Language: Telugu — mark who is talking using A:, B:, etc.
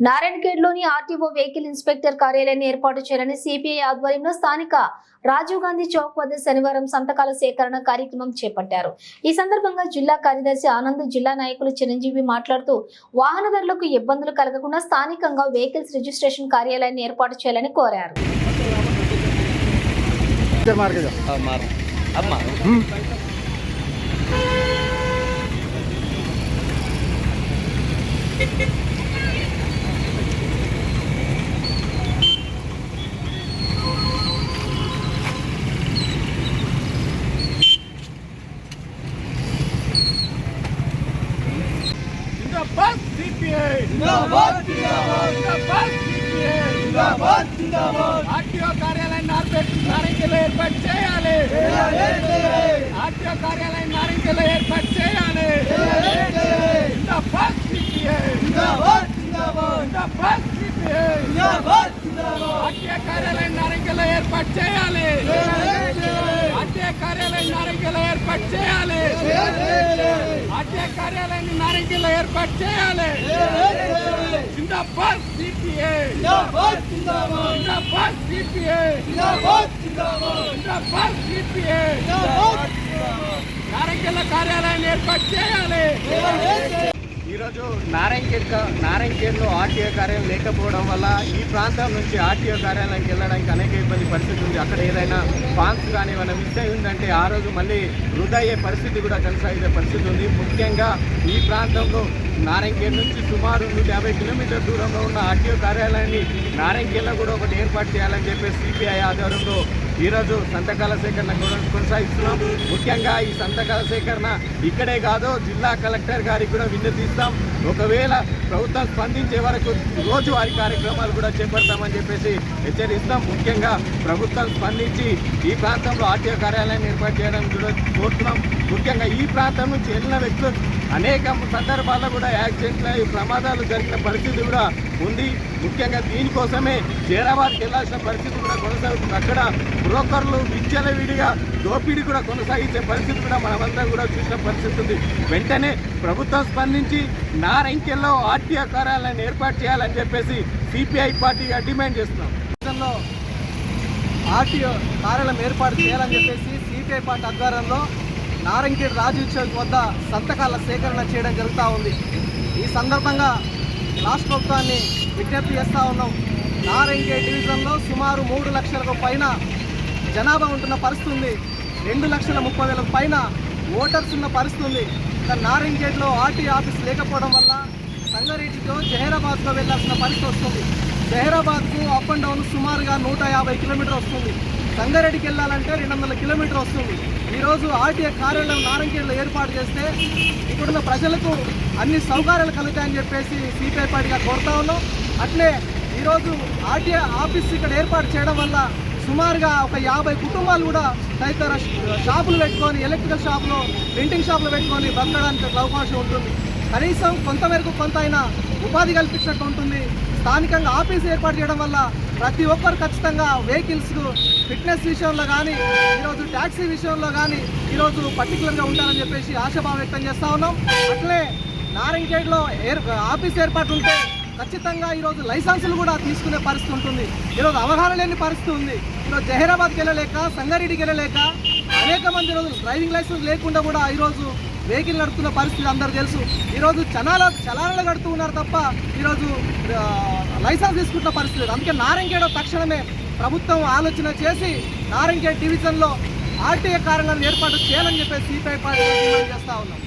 A: నారాయణఖేడ్లోని ఆర్టీఓ వెహికల్ ఇన్స్పెక్టర్ కార్యాలయాన్ని ఏర్పాటు చేయాలని సిపిఐ ఆధ్వర్యంలో స్థానిక రాజీవ్ గాంధీ చౌక్ వద్ద శనివారం సంతకాల సేకరణ కార్యక్రమం చేపట్టారు ఈ సందర్భంగా జిల్లా కార్యదర్శి ఆనంద్ జిల్లా నాయకులు చిరంజీవి మాట్లాడుతూ వాహనదారులకు ఇబ్బందులు కలగకుండా స్థానికంగా వెహికల్స్ రిజిస్ట్రేషన్ కార్యాలయాన్ని ఏర్పాటు చేయాలని కోరారు
B: Thank you. ఆర్టీఓ కార్యాలయం నారింజలో ఏర్పాటు చేయాలి. ఆర్టీఓ కార్యాలయం నారింజలో ఏర్పాటు చేయాలి. ఆర్టీఓ కార్యాలయం నారింజలో ఏర్పాటు చేయాలి. ఆర్టీఓ కార్యాలయం నారింజలో ఏర్పాటు చేయాలి. ఆర్టీఓ కార్యాలయాన్ని నారింజలో ఏర్పాటు చేయాలి. జిందాబాద్ సిపిఐ. జిందాబాద్ జిందాబాద్. సిపిఐ. జిందాబాద్ జిందాబాద్. సిపిఐ. నారంకెళ్ళ కార్యాలయాన్ని ఏర్పాటు చేయాలి. ఈరోజు నారాయణఖేడ్ నారాయణఖేడ్లో ఆర్టీఓ కార్యాలయం లేకపోవడం వల్ల ఈ ప్రాంతం నుంచి ఆర్టీఓ కార్యాలయానికి వెళ్ళడానికి అనేక ఇబ్బంది పరిస్థితి ఉంది. అక్కడ ఏదైనా ఫాన్స్ కానీ ఏమైనా మిస్ అయి ఉందంటే ఆ రోజు మళ్ళీ వృధయ్యే పరిస్థితి కూడా కొనసాగే పరిస్థితి ఉంది. ముఖ్యంగా ఈ ప్రాంతంలో నారాయణఖేడ్ నుంచి సుమారు నూట యాభై కిలోమీటర్ దూరంలో ఉన్న ఆర్టీఓ కార్యాలయాన్ని నారాయణఖేడ్లో కూడా ఒకటి ఏర్పాటు చేయాలని చెప్పి సిపిఐ ఆధ్వర్యంలో ఈరోజు సంతకాల సేకరణ కొనసాగిస్తున్నాం. ముఖ్యంగా ఈ సంతకాల సేకరణ ఇక్కడే కాదు జిల్లా కలెక్టర్ గారికి కూడా విన్నతిస్తాం. ఒకవేళ ప్రభుత్వం స్పందించే వరకు రోజువారీ కార్యక్రమాలు కూడా చేపడతామని చెప్పేసి హెచ్చరిస్తాం. ముఖ్యంగా ప్రభుత్వం స్పందించి ఈ ప్రాంతంలో ఆర్టీఓ కార్యాలయాన్ని ఏర్పాటు చేయడం కూడా కోరుతున్నాం. ముఖ్యంగా ఈ ప్రాంతం నుంచి వెళ్ళిన వ్యక్తులు అనేక సందర్భాల్లో కూడా యాక్సిడెంట్లు అయ్యి ప్రమాదాలు జరిగిన పరిస్థితి కూడా ఉంది. ముఖ్యంగా దీనికోసమే జైరాబాద్కి వెళ్ళాల్సిన పరిస్థితి కూడా కొనసాగుతుంది. అక్కడ బ్రోకర్లు విచ్చలవిడిగా దోపిడీ కూడా కొనసాగించే పరిస్థితి కూడా మనమంతా కూడా చూసిన పరిస్థితి ఉంది. వెంటనే ప్రభుత్వం స్పందించి నారంకెల్లో ఆర్టీఓ కార్యాలయాన్ని ఏర్పాటు చేయాలని చెప్పేసి సిపిఐ పార్టీగా డిమాండ్ చేస్తున్నాం.
C: రాష్ట్రంలో ఆర్టీఓ కార్యాలయం ఏర్పాటు చేయాలని చెప్పేసి సిపిఐ పార్టీ ఆధ్వర్యంలో నారంకేడ్ రాజీవ్ చౌక్ వద్ద సంతకాల సేకరణ చేయడం జరుగుతూ ఉంది. ఈ సందర్భంగా రాష్ట్ర ప్రభుత్వాన్ని విజ్ఞప్తి చేస్తూ ఉన్నాం. నారంకేడ్ డివిజన్లో సుమారు మూడు లక్షలకు పైన జనాభా ఉంటున్న పరిస్థితి ఉంది. రెండు లక్షల ముప్పై వేలకు పైన ఓటర్స్ ఉన్న పరిస్థితి ఉంది. కానీ ఆర్టీ ఆఫీస్ లేకపోవడం వల్ల సంగారెడ్డితో జహీరాబాద్లో వెళ్ళాల్సిన పరిస్థితి వస్తుంది. జహీరాబాద్కు అప్ అండ్ డౌన్ సుమారుగా నూట యాభై కిలోమీటర్ వస్తుంది. సంగారెడ్డికి వెళ్ళాలంటే రెండు వందల కిలోమీటర్ వస్తుంది. ఈరోజు ఆర్టీఏ కార్యాలయం నారంకేడ్లో ఏర్పాటు చేస్తే ఇక్కడున్న ప్రజలకు అన్ని సౌకర్యాలు కలుగుతాయని చెప్పేసి సిపిఐ పార్టీగా కోరుతా ఉన్నాం. అట్లే ఈరోజు ఆర్టీఏ ఆఫీస్ ఇక్కడ ఏర్పాటు చేయడం వల్ల సుమారుగా ఒక యాభై కుటుంబాలు కూడా తదితర షాపులు పెట్టుకొని ఎలక్ట్రికల్ షాపులు ప్రింటింగ్ షాపులు పెట్టుకొని బతకడానికి అవకాశం ఉంటుంది. కనీసం కొంతమేరకు కొంత అయినా ఉపాధి కల్పించినట్టు ఉంటుంది. స్థానికంగా ఆఫీస్ ఏర్పాటు చేయడం వల్ల ప్రతి ఒక్కరు ఖచ్చితంగా వెహికల్స్ ఫిట్నెస్ విషయంలో కానీ ఈరోజు ట్యాక్సీ విషయంలో కానీ ఈరోజు పర్టికులర్గా ఉంటారని చెప్పేసి ఆశాభావం వ్యక్తం చేస్తా ఉన్నాం. అట్లే నారంకేడ్లో ఏర్ ఆఫీస్ ఏర్పాటు ఉంటే ఖచ్చితంగా ఈరోజు లైసెన్సులు కూడా తీసుకునే పరిస్థితి ఉంటుంది. ఈరోజు అవగాహన లేని పరిస్థితి ఉంది. ఈరోజు జహీరాబాద్కి వెళ్ళలేక సంగారెడ్డికి వెళ్ళలేక అనేక మంది రోజు డ్రైవింగ్ లైసెన్స్ లేకుండా కూడా ఈరోజు వెహికల్ నడుపుతున్న పరిస్థితి అందరూ తెలుసు. ఈరోజు చలాల చలానాలు కడుతూ ఉన్నారు తప్ప ఈరోజు లైసెన్స్ తీసుకుంటున్న పరిస్థితి లేదు. అందుకే నారంగేడ తక్షణమే ప్రభుత్వం ఆలోచన చేసి నారంగేడ్ డివిజన్లో ఆర్టీఏ కార్యాలయాన్ని ఏర్పాటు చేయాలని చెప్పేసి సిపిఐ పార్టీ చేస్తా ఉన్నాం.